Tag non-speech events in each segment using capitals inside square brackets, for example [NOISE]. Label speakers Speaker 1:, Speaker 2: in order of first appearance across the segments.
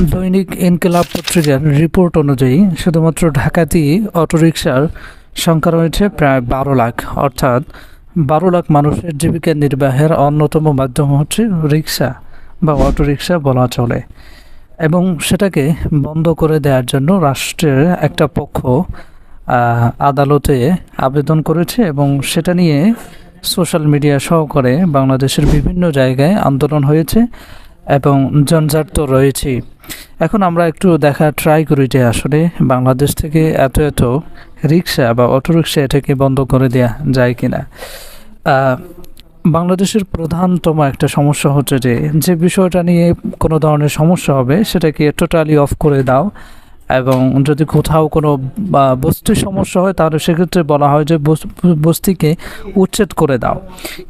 Speaker 1: দৈনিক ইনকিলাব পত্রিকার রিপোর্ট অনুযায়ী শুধুমাত্র ঢাকাতেই অটোরিকশার সংখ্যা রয়েছে প্রায় বারো লাখ। অর্থাৎ বারো লাখ মানুষের জীবিকা নির্বাহের অন্যতম মাধ্যম হচ্ছে রিক্সা বা অটোরিকশা বলা চলে। এবং সেটাকে বন্ধ করে দেওয়ার জন্য রাষ্ট্রের একটা পক্ষ আদালতে আবেদন করেছে এবং সেটা নিয়ে সোশ্যাল মিডিয়া সহকারে বাংলাদেশের বিভিন্ন জায়গায় আন্দোলন হয়েছে। এবং জঞ্জাট তো রয়েছেই। এখন আমরা একটু দেখা ট্রাই করি যে আসলে বাংলাদেশ থেকে এত এত রিক্সা বা অটোরিক্সা এটাকে বন্ধ করে দেওয়া যায় কি না বাংলাদেশের প্রধানতম একটা সমস্যা হচ্ছে যে যে বিষয়টা নিয়ে কোনো ধরনের সমস্যা হবে সেটাকে টোটালি অফ করে দাও। এবং যদি কোথাও কোনো বস্তুর সমস্যা হয়, তাহলে সেক্ষেত্রে বলা হয় যে বস- বস্তিকে উচ্ছেদ করে দাও।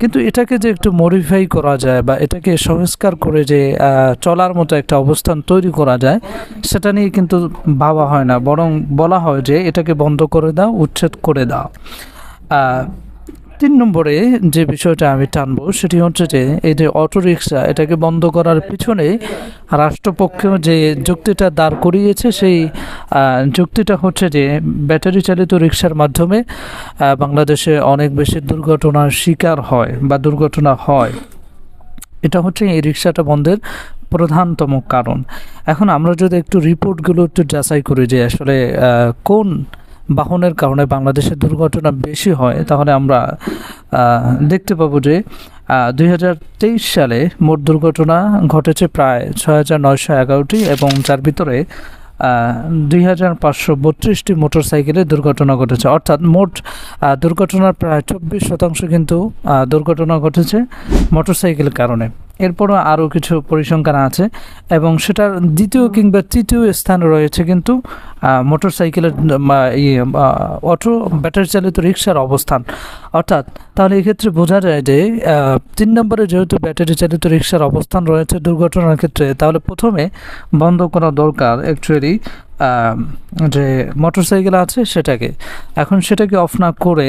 Speaker 1: কিন্তু এটাকে যে একটু মডিফাই করা যায় বা এটাকে সংস্কার করে যে চলার মতো একটা অবস্থান তৈরি করা যায়, সেটা নিয়ে কিন্তু ভাবা হয় না। বরং বলা হয় যে এটাকে বন্ধ করে দাও, উচ্ছেদ করে দাও। তিন নম্বরে যে বিষয়টা আমি টানবো, সেটি হচ্ছে যে এই যে অটোরিকশা, এটাকে বন্ধ করার পিছনে রাষ্ট্রপক্ষ যে যুক্তিটা দাঁড় করিয়েছে, সেই যুক্তিটা হচ্ছে যে ব্যাটারি চালিত রিক্সার মাধ্যমে বাংলাদেশে অনেক বেশি দুর্ঘটনার শিকার হয় বা দুর্ঘটনা হয়। এটা হচ্ছে এই রিক্সাটা বন্ধের প্রধানতম কারণ। এখন আমরা যদি একটু রিপোর্টগুলো একটু যাচাই করি যে আসলে কোন বাহনের কারণে বাংলাদেশে দুর্ঘটনা বেশি হয়, তাহলে আমরা দেখতে পাবো যে দুই হাজার তেইশ সালে মোট দুর্ঘটনা ঘটেছে প্রায় ছয় হাজার নয়শো এগারোটি এবং যার ভিতরে দুই হাজার পাঁচশো বত্রিশটি মোটর সাইকেলের দুর্ঘটনা ঘটেছে। অর্থাৎ মোট দুর্ঘটনার প্রায় চব্বিশ শতাংশ কিন্তু দুর্ঘটনা ঘটেছে মোটর সাইকেলের কারণে। এরপরও আরও কিছু পরিসংখ্যান আছে এবং সেটার দ্বিতীয় কিংবা তৃতীয় স্থান রয়েছে কিন্তু মোটর সাইকেলের ইয়ে অটো ব্যাটারি চালিত রিক্সার অবস্থান। অর্থাৎ তাহলে এক্ষেত্রে বোঝা যায় যে তিন নম্বরে যেহেতু ব্যাটারি চালিত রিক্সার অবস্থান রয়েছে দুর্ঘটনার ক্ষেত্রে তাহলে প্রথমে বন্ধ করা দরকার অ্যাকচুয়ালি যে মোটরসাইকেল আছে সেটাকে। এখন সেটাকে অফ না করে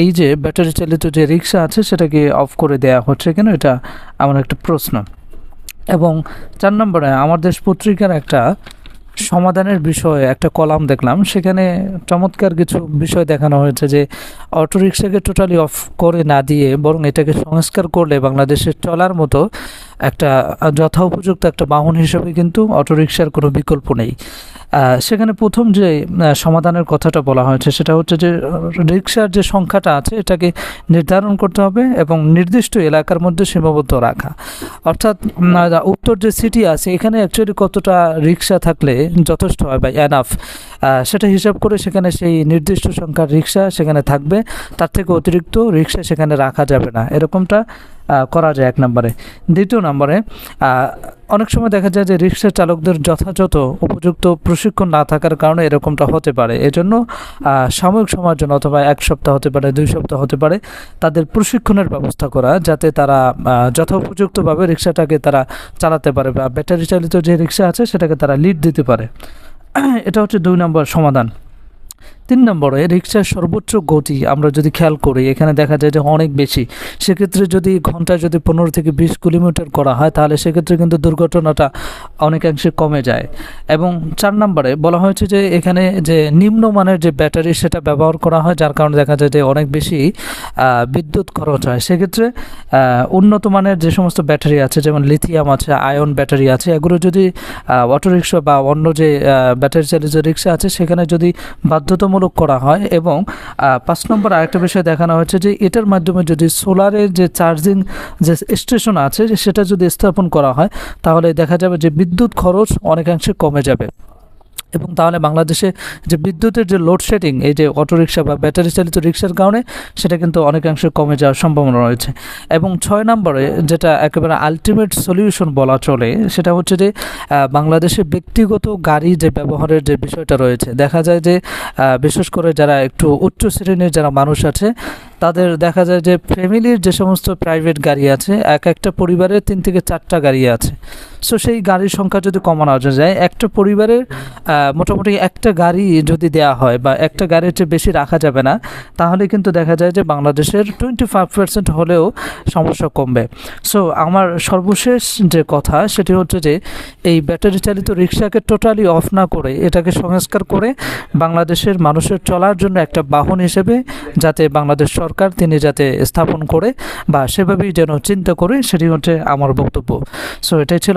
Speaker 1: এই যে ব্যাটারি চালিত যে রিক্সা আছে সেটাকে অফ করে দেয়া হচ্ছে কেন? এটা আমার একটা প্রশ্ন। এবং চার নম্বরে আমার দেশ পত্রিকার একটা সমাধানের বিষয়ে একটা কলাম দেখলাম। সেখানে চমৎকার কিছু বিষয় দেখানো হয়েছে যে অটোরিক্সাকে টোটালি অফ করে না দিয়ে বরং এটাকে সংস্কার করলে বাংলাদেশে চলার মতো একটা যথা উপযুক্ত একটা বাহন হিসেবে কিন্তু অটোরিকশার কোনো বিকল্প নেই। সেখানে প্রথম যে সমাধানের কথাটা বলা হয়েছে সেটা হচ্ছে যে রিক্সার যে সংখ্যাটা আছে এটাকে নির্ধারণ করতে হবে এবং নির্দিষ্ট এলাকার মধ্যে সীমাবদ্ধ রাখা। অর্থাৎ উত্তর যে সিটি আছে এখানে অ্যাকচুয়ালি কতটা রিক্সা থাকলে যথেষ্ট হয় বা এনাফ সেটা হিসাব করে সেখানে সেই নির্দিষ্ট সংখ্যার রিক্সা সেখানে থাকবে। তার থেকে অতিরিক্ত রিক্সা সেখানে রাখা যাবে না। এরকমটা করা যায় এক নম্বরে। দ্বিতীয় নম্বরে অনেক সময় দেখা যায় যে রিক্সা চালকদের যথাযথ উপযুক্ত প্রশিক্ষণ না থাকার কারণে এরকমটা হতে পারে। এজন্য সাময়িক সময়ের জন্য অথবা এক সপ্তাহ হতে পারে, দুই সপ্তাহ হতে পারে, তাদের প্রশিক্ষণের ব্যবস্থা করা যাতে তারা যথোপযুক্তভাবে রিক্সাটাকে তারা চালাতে পারে বা ব্যাটারি চালিত যে রিক্সা আছে সেটাকে তারা লিড দিতে পারে। [CLEARS THROAT] এটা হচ্ছে দুই নম্বর সমাধান। তিন নম্বরে রিক্সার সর্বোচ্চ গতি আমরা যদি খেয়াল করি, এখানে দেখা যায় যে অনেক বেশি। সেক্ষেত্রে যদি ঘন্টায় যদি পনেরো থেকে বিশ কিলোমিটার করা হয়, তাহলে সেক্ষেত্রে কিন্তু দুর্ঘটনাটা অনেকাংশে কমে যায়। এবং চার নম্বরে বলা হয়েছে যে এখানে যে নিম্নমানের যে ব্যাটারি সেটা ব্যবহার করা হয়, যার কারণে দেখা যায় যে অনেক বেশি বিদ্যুৎ খরচ হয়। সেক্ষেত্রে উন্নত মানের যে সমস্ত ব্যাটারি আছে, যেমন লিথিয়াম আছে, আয়ন ব্যাটারি আছে, এগুলো যদি অটোরিক্সা বা অন্য যে ব্যাটারি চালিত রিক্সা আছে, সেখানে যদি বাধ্যতামূলক করা হয় এবং পাঁচ নম্বর আরেকটা বিষয় দেখানো হয়েছে যে এটার মাধ্যমে যদি সোলারের যে চার্জিং যে স্টেশন আছে, সেটা যদি স্থাপন করা হয়, তাহলে দেখা যাবে যে বিদ্যুৎ খরচ অনেকাংশে কমে যাবে। এবং তাহলে বাংলাদেশে যে বিদ্যুতের যে লোডশেডিং এই যে অটোরিকশা বা ব্যাটারি চালিত রিক্সার কারণে সেটা কিন্তু অনেকাংশে কমে যাওয়ার সম্ভাবনা রয়েছে। এবং ছয় নম্বরে যেটা একেবারে আলটিমেট সলিউশন বলা চলে, সেটা হচ্ছে যে বাংলাদেশে ব্যক্তিগত গাড়ি যে ব্যবহারের যে বিষয়টা রয়েছে, দেখা যায় যে বিশেষ করে যারা একটু উচ্চ শ্রেণির যারা মানুষ আছে, তাদের দেখা যায় যে ফ্যামিলির যে সমস্ত প্রাইভেট গাড়ি আছে, এক একটা পরিবারের তিন থেকে চারটা গাড়ি আছে। সো সেই গাড়ির সংখ্যা যদি কমানো যায়, একটা পরিবারের মোটামুটি একটা গাড়ি যদি দেওয়া হয় বা একটা গাড়ির চেয়ে বেশি রাখা যাবে না, তাহলে কিন্তু দেখা যায় যে বাংলাদেশের টোয়েন্টি ফাইভ পার্সেন্ট হলেও সমস্যা কমবে। সো আমার সর্বশেষ যে কথা, সেটি হচ্ছে যে এই ব্যাটারি চালিত রিক্সাকে টোটালি অফ না করে, এটাকে সংস্কার করে বাংলাদেশের মানুষের চলার জন্য একটা বাহন হিসেবে যাতে বাংলাদেশ সরকার তিনি যাতে স্থাপন করে বা সেভাবেই যেন চিন্তা করে, সেটি হচ্ছে আমার বক্তব্য। সো এটাই ছিল